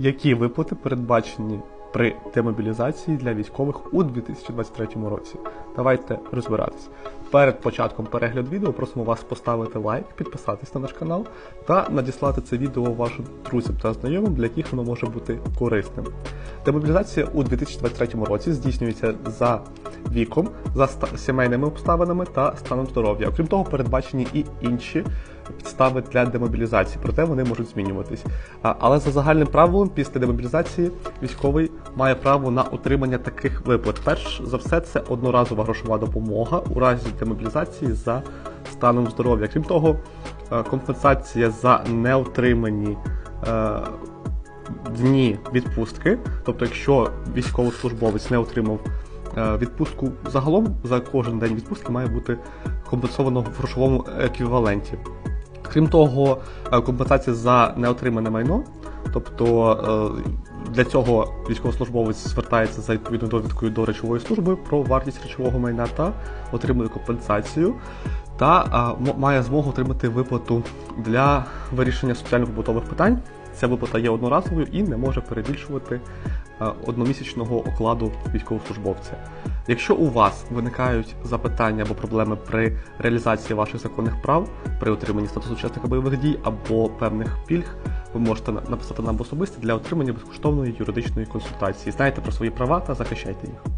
Які виплати передбачені при демобілізації для військових у 2023 році? Давайте розбиратись. Перед початком перегляду відео просимо вас поставити лайк, підписатись на наш канал та надіслати це відео вашим друзям та знайомим, для яких воно може бути корисним. Демобілізація у 2023 році здійснюється за віком, за сімейними обставинами та станом здоров'я. Окрім того, передбачені і інші підстави для демобілізації, проте вони можуть змінюватись. Але за загальним правилом, після демобілізації військовий має право на отримання таких виплат. Перш за все, це одноразова грошова допомога у разі демобілізації за станом здоров'я. Крім того, е, компенсація за неотримані. е, Дні відпустки, тобто, якщо військовослужбовець не отримав відпустку загалом, за кожен день відпустки має бути компенсовано в грошовому еквіваленті. Крім того, е, компенсація за неотримане майно, тобто е, для цього військовослужбовець звертається за відповідною довідкою до речової служби про вартість речового майна та отримує компенсацію та е, має змогу отримати виплату для вирішення соціально-побутових питань. Ця виплата є одноразовою і не може перебільшувати е, одномісячного окладу військовослужбовця. Якщо у вас виникають запитання або проблеми при реалізації ваших законних прав, при отриманні статусу учасника бойових дій або певних пільг, ви можете написати нам особисто для отримання безкоштовної юридичної консультації. Знайте про свої права та захищайте їх.